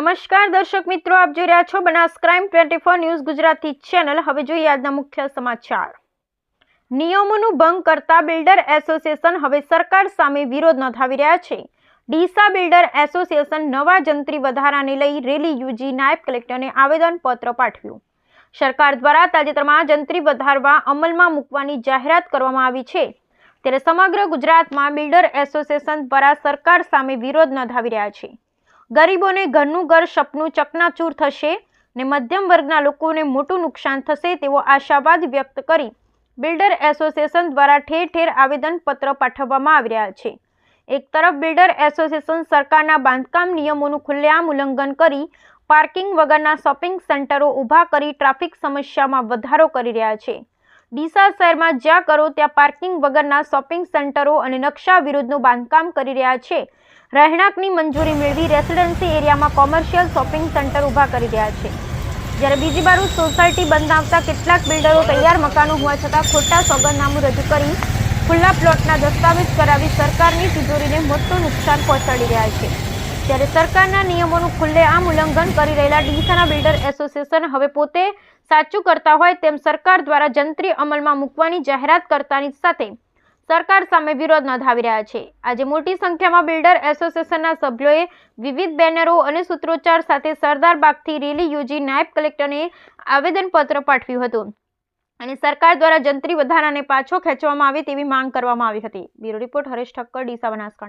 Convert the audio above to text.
નમસ્કાર દર્શક મિત્રો, આપ જોઈ રહ્યા છો Banas crime twenty four news Gujarati channel. હવે જોઈએ આજના મુખ્ય સમાચાર. નિયમોનું ભંગ કરતા બિલ્ડર એસોસિએશન હવે સરકાર સામે વિરોધ નોંધાવી રહ્યા છે. ડીસા બિલ્ડર એસોસિએશન નવા જંત્રી વધારાને લઈ રેલી યુજી નાયબ કલેક્ટરને આવેદનપત્ર પાઠવ્યું. સરકાર દ્વારા તાજેતરમાં જંત્રી વધારવા અમલમાં મૂકવાની જાહેરાત કરવામાં આવી છે. ત્યારે સમગ્ર ગુજરાતમાં બિલ્ડર એસોસિએશન દ્વારા સરકાર સામે વિરોધ નોંધાવી રહ્યા છે. ગરીબોને ઘરનું ઘર સપનું ચકનાચૂર થશે ને મધ્યમ વર્ગના લોકોને મોટું નુકસાન થશે તેવો આશાવાદ વ્યક્ત કરી બિલ્ડર એસોસિએશન દ્વારા ઠેર ઠેર આવેદનપત્ર પાઠવવામાં આવી રહ્યા છે. એક તરફ બિલ્ડર એસોસિએશન સરકારના બાંધકામ નિયમોનું ખુલ્લેઆમ ઉલ્લંઘન કરી પાર્કિંગ વગરના શોપિંગ સેન્ટરો ઊભા કરી ટ્રાફિક સમસ્યામાં વધારો કરી રહ્યા છે. ડીસા શહેરમાં જ્યાં કરો ત્યાં પાર્કિંગ વગરના શોપિંગ સેન્ટરો અને નકશા વિરુદ્ધનું બાંધકામ કરી રહ્યા છે. રહેણાંકની મંજૂરી મેળવી રેસિડેન્સી એરિયામાં કોમર્શિયલ શોપિંગ સેન્ટર ઊભા કરી રહ્યા છે. જ્યારે બીજી બાજુ સોસાયટી બંધાવતા કેટલાક બિલ્ડરો તૈયાર મકાનો હોવા છતાં ખોટા સોગંદનામું રજૂ કરી ખુલ્લા પ્લોટના દસ્તાવેજ કરાવી સરકારની તિજોરીને મોટું નુકસાન પહોંચાડી રહ્યા છે. ત્યારે સરકારના નિયમોનું ખુલ્લેઆમ ઉલ્લંઘન કરી રહેલા ડીસાના બિલ્ડર એસોસિએશન હવે પોતે સાચું કરતા હોય તેમ સરકાર દ્વારા જંત્રી અમલમાં મૂકવાની જાહેરાત કરતાની સાથે સરકાર સામે વિરોધ નોંધાવી રહ્યા છે. આજે મોટી સંખ્યામાં બિલ્ડર એસોસિએશનના સભ્યોએ વિવિધ બેનરો અને સૂત્રોચ્ચાર સાથે સરદાર બાગથી રેલી યોજી નાયબ કલેક્ટરને આવેદનપત્ર પાઠવ્યું હતું અને સરકાર દ્વારા જંત્રી વધારાને પાછો ખેંચવામાં આવે તેવી માંગ કરવામાં આવી હતી. Bureau report Haresh Thakkar, Deesa Banaskantha.